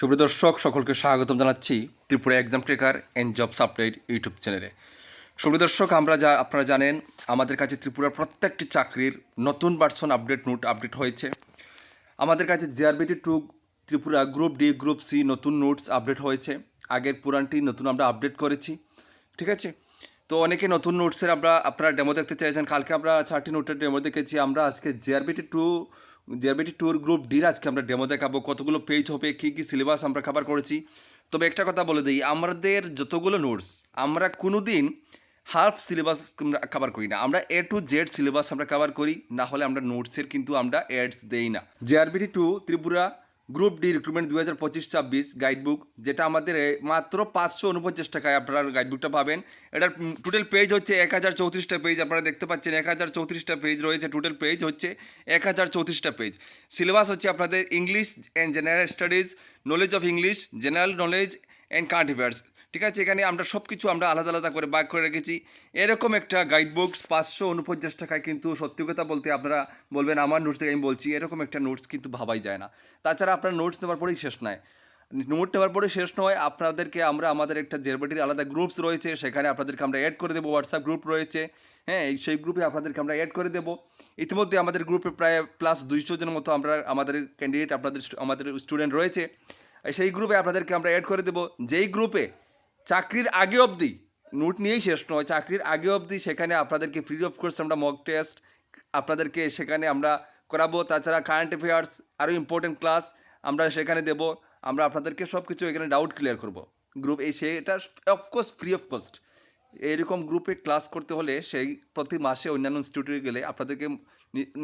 সুপ্রিয় দর্শক, সকলকে স্বাগতম জানাচ্ছি Tripura exam cracker and jobs update YouTube চ্যানেলে সুপ্রিয় দর্শক, আমরা যা আপনারা জানেন, আমাদের কাছে ত্রিপুরার প্রত্যেকটি চাকরির নতুন ভার্সন আপডেট নোট আপডেট হয়েছে। আমাদের কাছে JRBT to Tripura group D group C নতুন নোটস আপডেট হয়েছে। আগের পুরানটি নতুন আমরা আপডেট করেছি। ঠিক আছে? তো অনেকে নতুন নোটসের আমরা, আপনারা ডেমো দেখতে চাইছেন। কালকে আমরা চারটি নোটের ডেমো দেখেছি। আমরা আজকে JRBT to JRBT tour group ডির আজকে আমরা ডেমো দেখাবো, কতগুলো পেজ হবে, কী কী সিলেবাস আমরা কভার করেছি। তবে একটা কথা বলে দিই, আমাদের যতগুলো নোটস আমরা কোনো দিন হাফ সিলেবাস কভার করি না। আমরা এ টু জেড সিলেবাস আমরা কভার করি, না হলে আমরা নোটসের কিন্তু আমরা অ্যাডস দেই না। JRBT to Tripura group D recruitment দু হাজার পঁচিশ ছাব্বিশ গাইডবুক যেটা আমাদের মাত্র পাঁচশো উনপঞ্চাশ টাকায় আপনারা গাইডবুকটা পাবেন। এটার টোটাল পেজ হচ্ছে এক হাজার চৌত্রিশটা পেজ আপনারা দেখতে পাচ্ছেন এক হাজার চৌত্রিশটা পেজ রয়েছে। টোটাল পেজ হচ্ছে এক হাজার চৌত্রিশটা পেজ সিলেবাস হচ্ছে আপনাদের English and general studies knowledge of English general knowledge and current affairs ঠিক আছে, এখানে আমরা সব কিছু আমরা আলাদা আলাদা করে বাক করে রেখেছি। এরকম একটা গাইড বুকস পাঁচশো উনপঞ্চাশ টাকায় কিন্তু সত্যি কথা বলতে আপনারা বলবেন, আমার নোটস থেকে আমি বলছি, এরকম একটা নোটস কিন্তু ভাবাই যায় না। তাছাড়া আপনার নোটস নেওয়ার পরেই শেষ নয়। নোট নেওয়ার পরে শেষ নয়, আপনাদেরকে আমরা, আমাদের একটা জেরবাটির আলাদা গ্রুপস রয়েছে, সেখানে আপনাদেরকে আমরা অ্যাড করে দেবো হোয়াটসঅ্যাপ গ্রুপ রয়েছে। হ্যাঁ সেই গ্রুপে আপনাদেরকে আমরা অ্যাড করে দেবো। ইতিমধ্যে আমাদের গ্রুপে প্রায় প্লাস দুইশো জনের মতো আমরা, আমাদের ক্যান্ডিডেট আপনাদের আমাদের স্টুডেন্ট রয়েছে। সেই গ্রুপে আপনাদেরকে আমরা অ্যাড করে দেবো। যেই গ্রুপে চাকরির আগে অবধি, নোট নিয়েই শেষ নয়, চাকরির আগে অবধি সেখানে আপনাদেরকে ফ্রি অফ কোর্স আমরা মক টেস্ট আপনাদেরকে সেখানে আমরা করাবো, তাছাড়া কারেন্ট অ্যাফেয়ার্স আরও ইম্পর্টেন্ট ক্লাস আমরা সেখানে দেবো, আমরা আপনাদেরকে সব কিছু এখানে ডাউট ক্লিয়ার করব। গ্রুপ এই সেটা অফকোর্স ফ্রি অফ কস্ট এইরকম গ্রুপে ক্লাস করতে হলে সেই প্রতি মাসে অন্যান্য ইনস্টিটিউটে গেলে আপনাদেরকে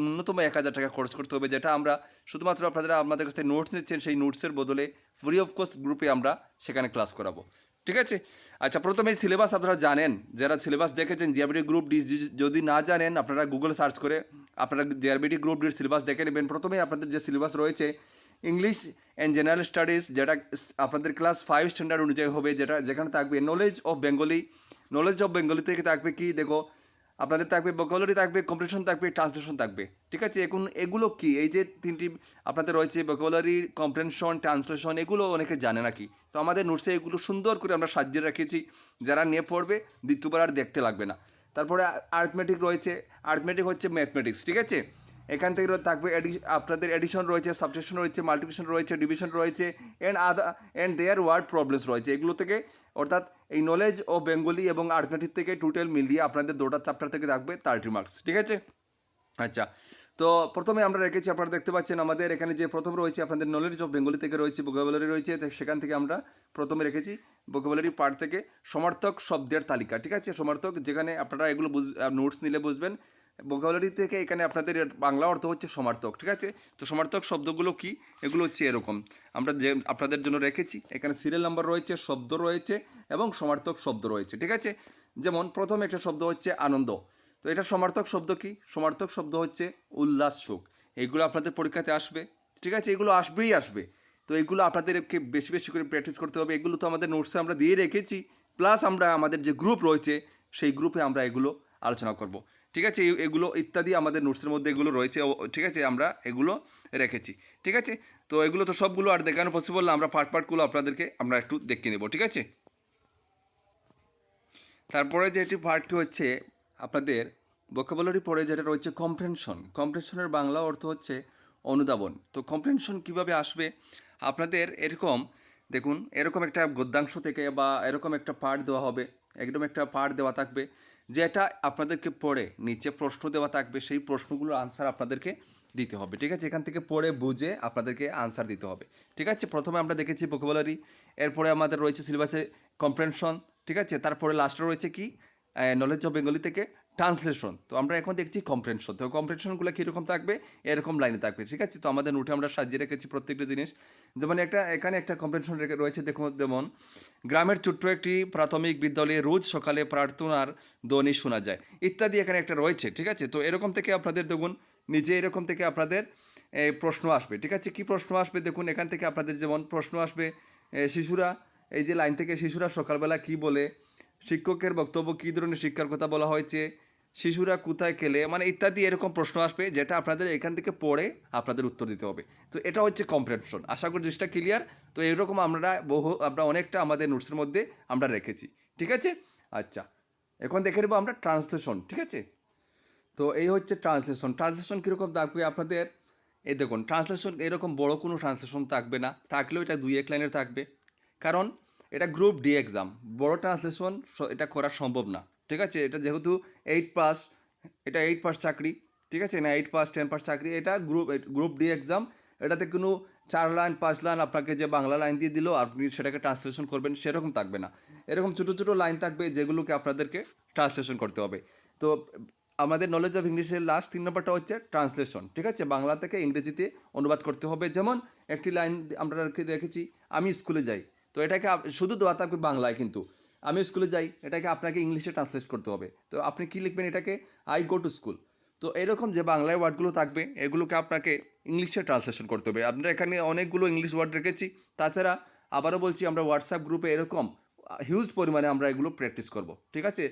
ন্যূনতম এক হাজার টাকা খরচ করতে হবে, যেটা আমরা শুধুমাত্র আপনাদের আমাদের কাছ নোটস নিচ্ছেন, সেই নোটসের বদলে ফ্রি অফ কস্ট গ্রুপে আমরা সেখানে ক্লাস করাবো। ঠিক আছে? আচ্ছা প্রথমে সিলেবাস আপনারা জানেন। যারা সিলেবাস দেখেছেন জিআরবিটি গ্রুপ ডি যদি না জানেন, আপনারা গুগল সার্চ করে, আপনারা জিআরবিটি গ্রুপ ডির সিলেবাস দেখে নেবেন। প্রথমেই আপনাদের যে সিলেবাস রয়েছে ইংলিশ অ্যান্ড জেনারেল স্টাডিজ যেটা আপনাদের ক্লাস ফাইভ স্ট্যান্ডার্ড অনুযায়ী হবে, যেটা যেখানে থাকবে knowledge of Bengali knowledge of Bengali থেকে থাকবে কি? দেখো আপনাদের থাকবে ভোকাবুলারি থাকবে কম্পিটিশন থাকবে ট্রান্সলেশন থাকবে। ঠিক আছে? এখন এগুলো কি? এই যে তিনটি আপনাদের রয়েছে ভোকাবুলারি কম্পিটেনশন ট্রান্সলেশন এগুলো অনেকে জানে নাকি? তো আমাদের নোটসে এগুলো সুন্দর করে আমরা সাজিয়ে রেখেছি। যারা নিয়ে পড়বে, দ্বিতীয়বার আর দেখতে লাগবে না। তারপরে আর্থমেটিক রয়েছে। আর্থমেটিক হচ্ছে ম্যাথমেটিক্স ঠিক আছে? এখান থেকে থাকবে আপনাদের এডিশন রয়েছে সাবস্টেশন রয়েছে মাল্টিপ্লিকেশন রয়েছে ডিভিশন রয়েছে and other and their word problems রয়েছে। এগুলো থেকে, অর্থাৎ এই নলেজ ও বেঙ্গলি এবং আর্থমেটিক থেকে টোটাল মিলিয়ে আপনাদের দুটা চ্যাপ্টার থেকে থাকবে থার্টি মার্কস ঠিক আছে? আচ্ছা তো প্রথমে আমরা রেখেছি, আপনারা দেখতে পাচ্ছেন আমাদের এখানে যে প্রথম রয়েছে আপনাদের নলেজ অফ বেঙ্গলি থেকে রয়েছে ভোকাবুলারি রয়েছে সেখান থেকে আমরা প্রথমে রেখেছি ভোকাবুলারি পার্ট থেকে সমার্থক শব্দের তালিকা, ঠিক আছে? সমার্থক, যেখানে আপনারা এগুলো নোটস নিলে বুঝবেন। ভোকাবুলারি থেকে এখানে আপনাদের বাংলা অর্থ হচ্ছে সমার্থক, ঠিক আছে? তো সমার্থক শব্দগুলো কি? এগুলো হচ্ছে এরকম। আমরা যে, আপনাদের জন্য রেখেছি। এখানে সিরিয়াল নাম্বার রয়েছে, শব্দ রয়েছে এবং সমার্থক শব্দ রয়েছে, ঠিক আছে? যেমন প্রথম একটা শব্দ হচ্ছে আনন্দ। তো এটা সমার্থক শব্দ কি? সমার্থক শব্দ হচ্ছে উল্লাস সুখ এগুলো আপনাদের পরীক্ষাতে আসবে, ঠিক আছে? এগুলো আসবেই আসবে। তো এগুলো আপনাদেরকে বেশি বেশি করে প্র্যাকটিস করতে হবে। এগুলো তো আমাদের নোটসে আমরা দিয়ে রেখেছি। প্লাস আমরা আমাদের যে গ্রুপ রয়েছে, সেই গ্রুপে আমরা এগুলো আলোচনা করব। ঠিক আছে? এগুলো ইত্যাদি আমাদের নোটসের মধ্যে এগুলো রয়েছে। ঠিক আছে, আমরা এগুলো রেখেছি। ঠিক আছে? তো এগুলো তো সবগুলো আর দেখানো পসিবল না। আমরা পার্ট পার্টগুলো আপনাদেরকে আমরা একটু দেখিয়ে নেব, ঠিক আছে? তারপরে যেটি পার্টটি হচ্ছে আপনাদের ভোকাবুলারি পরে যেটা রয়েছে কম্প্রেনশন কম্প্রেনশনের বাংলা অর্থ হচ্ছে অনুধাবন। তো কম্প্রেনশন কীভাবে আসবে? আপনাদের এরকম, দেখুন, এরকম একটা গদ্যাংশ থেকে বা এরকম একটা পার্ট দেওয়া হবে। একদম একটা পার্ট দেওয়া থাকবে। যেটা আপনাদেরকে পড়ে, নিচে প্রশ্ন দেওয়া থাকবে, সেই প্রশ্নগুলোর আনসার আপনাদেরকে দিতে হবে, ঠিক আছে? এখান থেকে পড়ে, বুঝে আপনাদেরকে আনসার দিতে হবে, ঠিক আছে? প্রথমে আমরা দেখেছি ভোকাবুলারি এরপরে আমাদের রয়েছে সিলেবাসে কম্প্রেনশন ঠিক আছে? তারপরে লাস্টে রয়েছে কি? নলেজ অফ বেঙ্গলি থেকে ট্রান্সলেশন। তো আমরা এখন দেখছি কম্প্রেনশন। তো কম্প্রেনশনগুলো কীরকম থাকবে? এরকম লাইনে থাকবে, ঠিক আছে? তো আমাদের নোটে আমরা সাজিয়ে রেখেছি প্রত্যেকটা জিনিস। যেমন একটা, এখানে একটা কম্প্রেনশন রয়েছে দেখুন যেমন গ্রামের ছোট্ট একটি প্রাথমিক বিদ্যালয়ে রোজ সকালে প্রার্থনার ধ্বনি শোনা যায়। ইত্যাদি এখানে একটা রয়েছে, ঠিক আছে? তো এরকম থেকে আপনাদের, দেখুন, নিজে এরকম থেকে আপনাদের প্রশ্ন আসবে, ঠিক আছে? কি প্রশ্ন আসবে? দেখুন, এখান থেকে আপনাদের যেমন প্রশ্ন আসবে শিশুরা, এই যে লাইন থেকে শিশুরা সকালবেলা কি বলে? শিক্ষকের বক্তব্য কী ধরনের শিক্ষার কথা বলা হয়েছে? শিশুরা কোথায় খেলে মানে ইত্যাদি এরকম প্রশ্ন আসবে যেটা আপনাদের এখান থেকে পড়ে আপনাদের উত্তর দিতে হবে। তো এটা হচ্ছে কম্প্রেনশন আশা করি জিনিসটা ক্লিয়ার তো এরকম আমরা বহু, আমরা অনেকটা আমাদের নোটসের মধ্যে আমরা রেখেছি। ঠিক আছে? আচ্ছা। এখন দেখে নেব আমরা ট্রান্সলেশন ঠিক আছে? তো এই হচ্ছে ট্রান্সলেশন ট্রান্সলেশন কীরকম থাকবে আপনাদের? এই দেখুন ট্রান্সলেশন এরকম বড় কোনো ট্রান্সলেশন থাকবে না। থাকলেও এটা দুই এক লাইনের থাকবে। কারণ এটা গ্রুপ ডি এক্সাম বড় ট্রান্সলেশন এটা করা সম্ভব না। ঠিক আছে? এটা যেহেতু এইট পাস এটা এইট পাস চাকরি, ঠিক আছে? না এইট পাস টেন পাস চাকরি, এটা গ্রুপ গ্রুপ ডি এক্সাম এটাতে কোনো চার লাইন, পাঁচ লাইন আপনাকে যে বাংলা লাইন দিয়ে দিল, আপনি সেটাকে ট্রান্সলেশন করবেন, সেরকম থাকবে না। এরকম ছোটো ছোটো লাইন থাকবে যেগুলোকে আপনাদেরকে ট্রান্সলেশন করতে হবে। তো আমাদের নলেজ অফ ইংলিশের লাস্ট তিন নম্বরটা হচ্ছে ট্রান্সলেশন ঠিক আছে? বাংলা থেকে ইংরেজিতে অনুবাদ করতে হবে। যেমন একটি লাইন আমরা রেখেছি, আমি স্কুলে যাই। তো এটাকে শুধু দেওয়া থাকবে বাংলায় কিন্তু। আমি স্কুলে যাই, এটাকে আপনাকে ইংলিশে ট্রান্সলেট করতে হবে। তো আপনি কী লিখবেন এটাকে? আই গো টু স্কুল তো এরকম যে বাংলায় ওয়ার্ডগুলো থাকবে, এগুলোকে আপনাকে ইংলিশে ট্রান্সলেশন করতে হবে। আমরা এখানে অনেকগুলো ইংলিশ ওয়ার্ড রেখেছি। তাছাড়া আবারও বলছি, আমরা হোয়াটসঅ্যাপ গ্রুপে এরকম হিউজ পরিমাণে আমরা এগুলো প্র্যাকটিস করব। ঠিক আছে?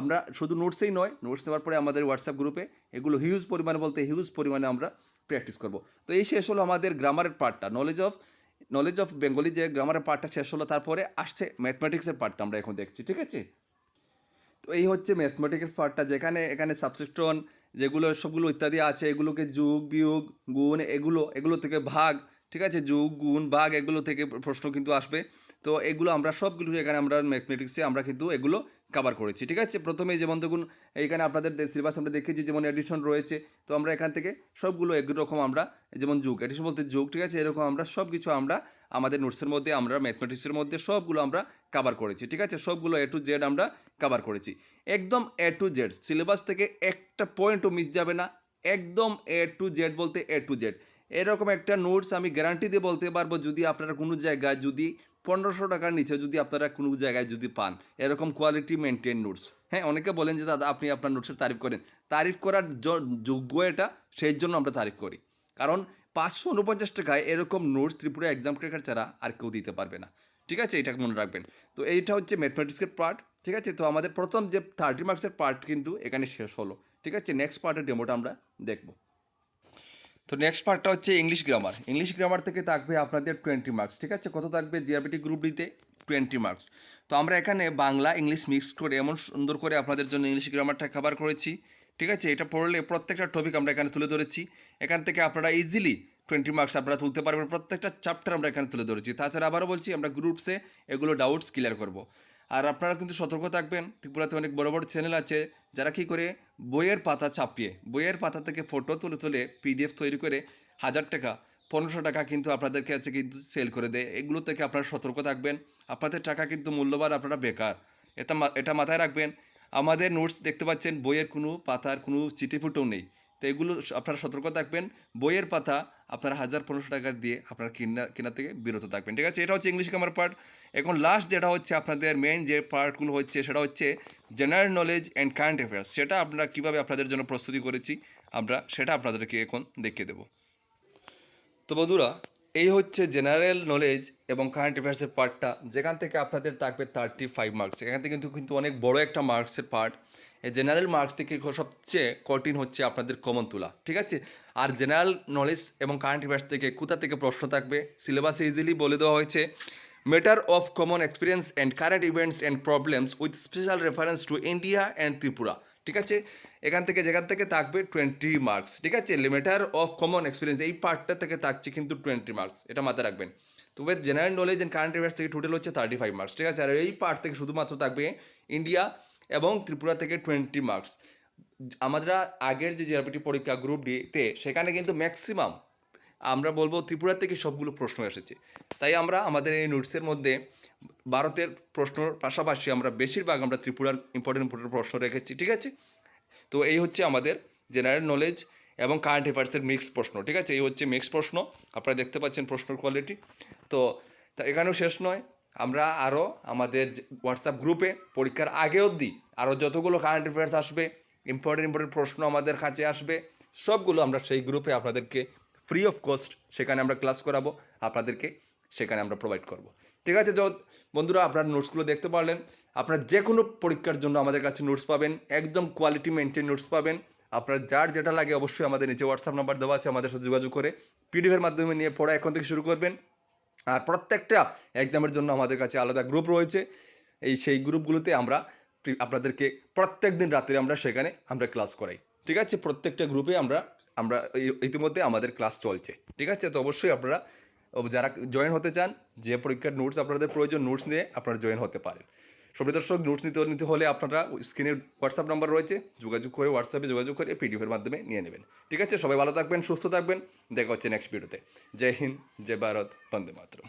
আমরা শুধু নোটসেই নয় নোটস নেওয়ার পরে আমাদের হোয়াটসঅ্যাপ গ্রুপে এগুলো হিউজ পরিমাণে বলতে হিউজ পরিমাণে আমরা প্র্যাকটিস করব। তো এই শেষ হলো আমাদের গ্রামারের পার্টটা knowledge of knowledge of Bengali যে গ্রামারের পার্টটা শেষ হলো, তারপরে আসছে ম্যাথমেটিক্সের পার্টটা আমরা এখন দেখছি, ঠিক আছে? তো এই হচ্ছে ম্যাথমেটিক্যাল পার্টটা যেখানে এখানে সাবসেক্টন যেগুলো, সবগুলো ইত্যাদি আছে, এগুলোকে যুগ, বিয়োগ, গুণ, এগুলো এগুলো থেকে ভাগ, ঠিক আছে? যুগ, গুণ, ভাগ, এগুলো থেকে প্রশ্ন কিন্তু আসবে। তো এগুলো আমরা সবগুলো এখানে আমরা ম্যাথমেটিক্সে আমরা কিন্তু এগুলো কভার করেছি, ঠিক আছে? প্রথমে যেমন দেখুন এখানে আপনাদের সিলেবাস আমরা দেখেছি যেমন এডিশন রয়েছে, তো আমরা এখান থেকে সবগুলো এরকম আমরা যেমন যুগ এডিশন বলতে যুগ, ঠিক আছে? এরকম আমরা সব কিছু আমরা আমাদের নোটসের মধ্যে, আমরা ম্যাথমেটিক্সের মধ্যে সবগুলো আমরা কভার করেছি, ঠিক আছে? সবগুলো এ টু জেড আমরা কভার করেছি। একদম এ টু জেড সিলেবাস থেকে একটা পয়েন্টও মিস যাবে না, একদম এ টু জেড বলতে এ টু জেড এরকম একটা নোটস আমি গ্যারান্টি দিয়ে বলতে পারব, যদি আপনারা কোনো জায়গায় যদি পনেরোশো টাকার নিচে যদি আপনারা কোনো জায়গায় যদি পান, এরকম কোয়ালিটি মেনটেন নোটস হ্যাঁ অনেকে বলেন যে, দাদা, আপনি আপনার নোটসের তারিফ করেন। তারিফ করার যোগ্য এটা, সেই জন্য আমরা তারিফ করি। কারণ পাঁচশো উনপঞ্চাশ টাকায় এরকম নোটস ত্রিপুরা এক্সাম ক্রেকার ছাড়া আর কেউ দিতে পারবে না। ঠিক আছে? এটা মনে রাখবেন। তো এইটা হচ্ছে ম্যাথমেটিক্সের পার্ট ঠিক আছে? তো আমাদের প্রথম যে থার্টি মার্কসের পার্ট কিন্তু এখানে শেষ হলো। ঠিক আছে? নেক্সট পার্টের ডেমোটা আমরা দেখব। তো নেক্সট পার্টটা হচ্ছে ইংলিশ গ্রামার ইংলিশ গ্রামার থেকে থাকবে আপনাদের টোয়েন্টি মার্কস ঠিক আছে? কত থাকবে জিআরবিটি গ্রুপ ডিতে টোয়েন্টি মার্কস তো? আমরা এখানে বাংলা ইংলিশ মিক্স করে, এমন সুন্দর করে আপনাদের জন্য ইংলিশ গ্রামারটা কভার করেছি, ঠিক আছে? এটা পড়লে প্রত্যেকটা টপিক আমরা এখানে তুলে ধরেছি। এখান থেকে আপনারা ইজিলি টোয়েন্টি মার্কস আপনারা তুলতে পারবেন, প্রত্যেকটা চ্যাপ্টার আমরা এখানে তুলে ধরেছি। তাছাড়া আবারও বলছি, আমরা গ্রুপসে এগুলো ডাউটস ক্লিয়ার করব। আর আপনারা কিন্তু সতর্ক থাকবেন, ত্রিপুরাতে অনেক বড় বড় চ্যানেল আছে, যারা কি করে বইয়ের পাতা চাপিয়ে, বইয়ের পাতা থেকে ফটো তুলে তুলে পিডিএফ তৈরি করে হাজার টাকা, পনেরোশো টাকা কিন্তু আপনাদের কাছে কিন্তু সেল করে দেয়। এগুলো থেকে আপনারা সতর্ক থাকবেন। আপনাদের টাকা কিন্তু মূল্যবান, আপনারা বেকার। এটা এটা মাথায় রাখবেন, আমাদের নোটস দেখতে পাচ্ছেন, বইয়ের কোনো পাতার কোনো চিঠি ফুটো নেই। তো এগুলো আপনারা সতর্ক থাকবেন। বইয়ের পাতা আপনারা হাজার পনেরোশো টাকা দিয়ে আপনারা কিনা, কেনা থেকে বিরত থাকবেন। ঠিক আছে? এটা হচ্ছে ইংলিশ গ্রামার পার্ট এখন লাস্ট যেটা হচ্ছে আপনাদের মেন যে পার্টগুলো হচ্ছে, সেটা হচ্ছে general knowledge and current affairs সেটা আমরা কীভাবে আপনাদের জন্য প্রস্তুতি করেছি, আমরা সেটা আপনাদেরকে এখন দেখিয়ে দেবো। তো বন্ধুরা, এই হচ্ছে জেনারেল নলেজ এবং কারেন্ট অ্যাফেয়ার্সের পার্টটা যেখান থেকে আপনাদের থাকবে থার্টি ফাইভ মার্কস এখান থেকে কিন্তু কিন্তু অনেক বড় একটা মার্কসের পার্ট জেনারেল মার্কস থেকে সবচেয়ে কঠিন হচ্ছে আপনাদের কমন তোলা, ঠিক আছে? আর জেনারেল নলেজ এবং কারেন্ট অ্যাফেয়ার্স থেকে কোথা থেকে প্রশ্ন থাকবে? সিলেবাসে ইজিলি বলে দেওয়া হয়েছে। Matter of common experience and current events and problems with special reference to India and Tripura ঠিক আছে? এখান থেকে যেখান থেকে থাকবে টোয়েন্টি মার্কস ঠিক আছে? ম্যাটার অফ কমন এক্সপিরিয়েন্স এই পার্টটা থেকে থাকছে কিন্তু টোয়েন্টি মার্কস এটা মাথায় রাখবেন। তবে general knowledge and current affairs থেকে টোটাল হচ্ছে থার্টি ফাইভ মার্কস ঠিক আছে? আর এই পার্ট থেকে শুধুমাত্র থাকবে ইন্ডিয়া এবং ত্রিপুরা থেকে টোয়েন্টি মার্কস আমরা আগের যে জিআরপিটি পরীক্ষা গ্রুপ ডিতে সেখানে কিন্তু ম্যাক্সিমাম আমরা বলব ত্রিপুরা থেকে সবগুলো প্রশ্ন এসেছে। তাই আমরা আমাদের এই নোটসের মধ্যে ভারতের প্রশ্নর পাশাপাশি আমরা বেশিরভাগ আমরা ত্রিপুরার ইম্পর্টেন্ট ইম্পর্টেন্ট প্রশ্ন রেখেছি, ঠিক আছে? তো এই হচ্ছে আমাদের জেনারেল নলেজ এবং কারেন্ট অ্যাফেয়ার্সের মিক্স প্রশ্ন, ঠিক আছে? এই হচ্ছে মিক্স প্রশ্ন। আপনারা দেখতে পাচ্ছেন প্রশ্নর কোয়ালিটি তো তা এখানেও শেষ নয়। আমরা আরও আমাদের হোয়াটসঅ্যাপ গ্রুপে পরীক্ষার আগে অবধি আরও যতগুলো কারেন্ট অ্যাফেয়ার্স আসবে ইম্পর্টেন্ট ইম্পর্টেন্ট প্রশ্ন আমাদের কাছে আসবে, সবগুলো আমরা সেই গ্রুপে আপনাদেরকে ফ্রি অফ কস্ট সেখানে আমরা ক্লাস করাবো, আপনাদেরকে সেখানে আমরা প্রোভাইড করব। ঠিক আছে, যত বন্ধুরা আপনার নোটসগুলো দেখতে পারলেন, আপনার যে কোনো পরীক্ষার জন্য আমাদের কাছে নোটস পাবেন, একদম কোয়ালিটি মেনটেন নোটস পাবেন, আপনার যার যেটা লাগে অবশ্যই আমাদের নিচে হোয়াটসঅ্যাপ নাম্বার দেওয়া আছে আমাদের সাথে যোগাযোগ করে পিডিএফের মাধ্যমে নিয়ে পড়া এখন থেকে শুরু করবেন। আর প্রত্যেকটা এক্সামের জন্য আমাদের কাছে আলাদা গ্রুপ রয়েছে। এই সেই গ্রুপগুলোতে আমরা আপনাদেরকে প্রত্যেক দিন রাত্রে আমরা সেখানে আমরা ক্লাস করাই। ঠিক আছে? প্রত্যেকটা গ্রুপে আমরা আমরা ইতিমধ্যে আমাদের ক্লাস চলছে। ঠিক আছে? তো অবশ্যই আপনারা যারা জয়েন হতে চান, যে পরীক্ষার নোটস আপনাদের প্রয়োজন নোটস নিয়ে আপনারা জয়েন হতে পারেন। দর্শক নোটস নিতে নিতে হলে আপনারা স্ক্রিনে হোয়াটসঅ্যাপ নাম্বার রয়েছে, যোগাযোগ করে হোয়াটসঅ্যাপে যোগাযোগ করে পিডিএফের মাধ্যমে নিয়ে নেবেন। ঠিক আছে, সবাই ভালো থাকবেন, সুস্থ থাকবেন, দেখা হচ্ছে নেক্সট ভিডিওতে জয় হিন্দ, জয় ভারত, বন্দে মাতরম।